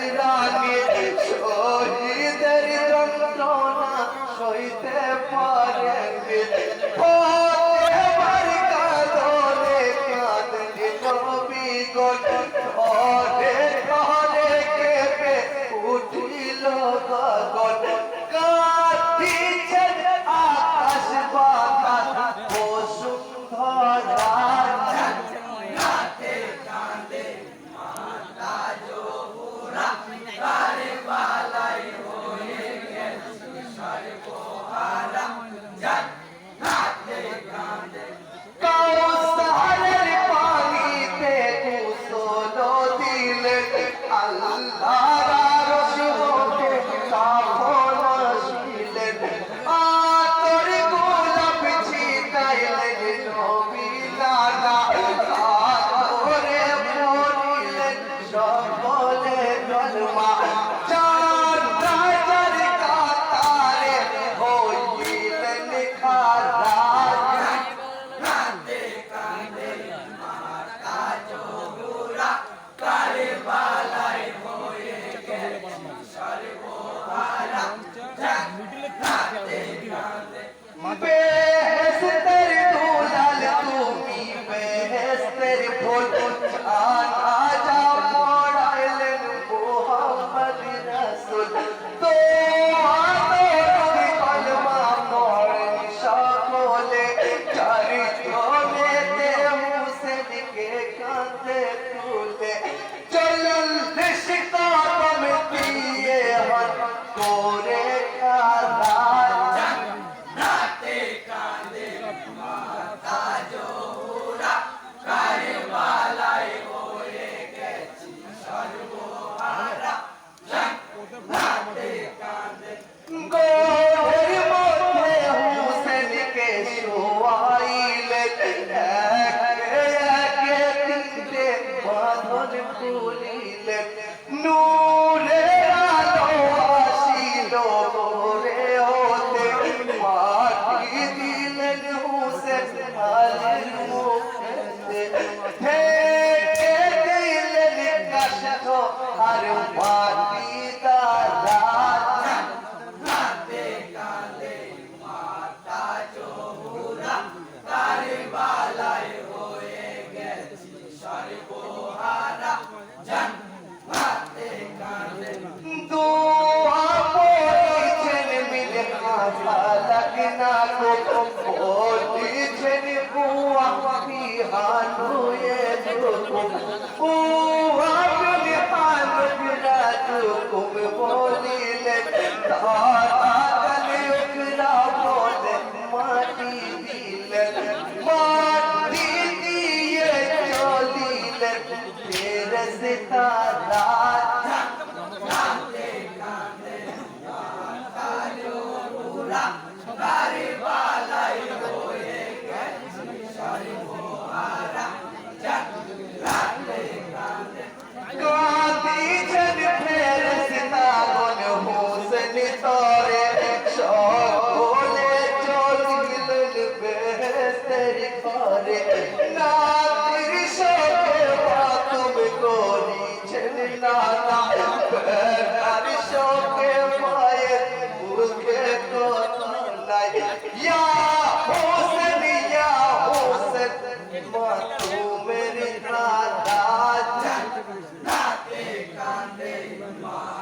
तेरा நான் مدینہ کو تم بول دیجھے نبوہ کی حال ہوئے Allah.